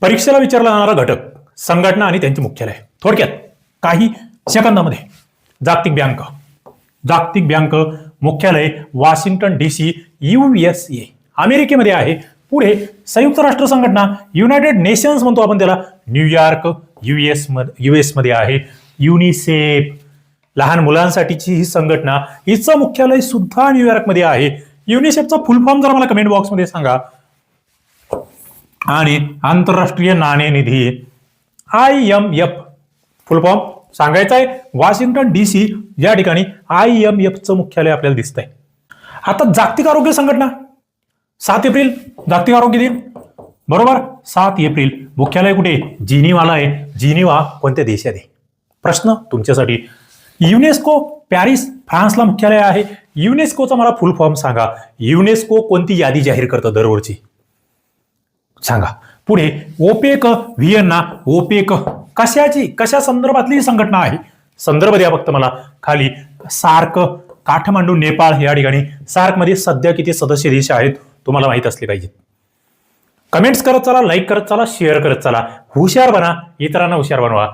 परीक्षेला विचारला जाणारा घटक संघटना आणि त्यांचे मुख्यालय. थोडक्यात काही सेकंदामध्ये जागतिक बँक. जागतिक बँक मुख्यालय Washington D C U S A. अमेरिकेमध्ये आहे. पुढे संयुक्त राष्ट्र संघटना युनायटेड नेशन्स म्हणतो आपण त्याला. न्यूयॉर्क यू एसमध्ये आहे. युनिसेफ लहान मुलांसाठीची ही संघटना. हिचं मुख्यालय सुद्धा न्यूयॉर्कमध्ये आहे. युनिसेफचा फुल फॉर्म जरा मला कमेंट बॉक्समध्ये सांगा. आणि आंतरराष्ट्रीय नाणेनिधी. I M F. Full form सांगायचं आहे वॉशिंग्टन डी सी या ठिकाणी आय एम एफचं मुख्यालय आपल्याला दिसतंय. आता जागतिक आरोग्य संघटना. सात एप्रिल जागतिक आरोग्य दिन. बरोबर? सात एप्रिल. मुख्यालय कुठे? जिनिवाला आहे. जिनिवा कोणत्या देशात आहे? प्रश्न तुमच्यासाठी. युनेस्को पॅरिस फ्रान्सला मुख्यालय आहे. युनेस्कोचा मला फुल फॉर्म सांगा. युनेस्को कोणती यादी जाहीर करतं दरवर्षी? सांगा. पुढे ओपेक व्हिएन्ना ओपेक कशाची कशा संदर्भातली ही संघटना आहे? संदर्भ द्या फक्त मला. खाली सार्क काठमांडू नेपाळ या ठिकाणी सार्कमध्ये सध्या किती सदस्य देश आहेत तुम्हाला माहीत असले पाहिजे कमेंट्स करत चला लाईक करत चला शेअर करत चला. हुशार बना इतरांना हुशार बनवा.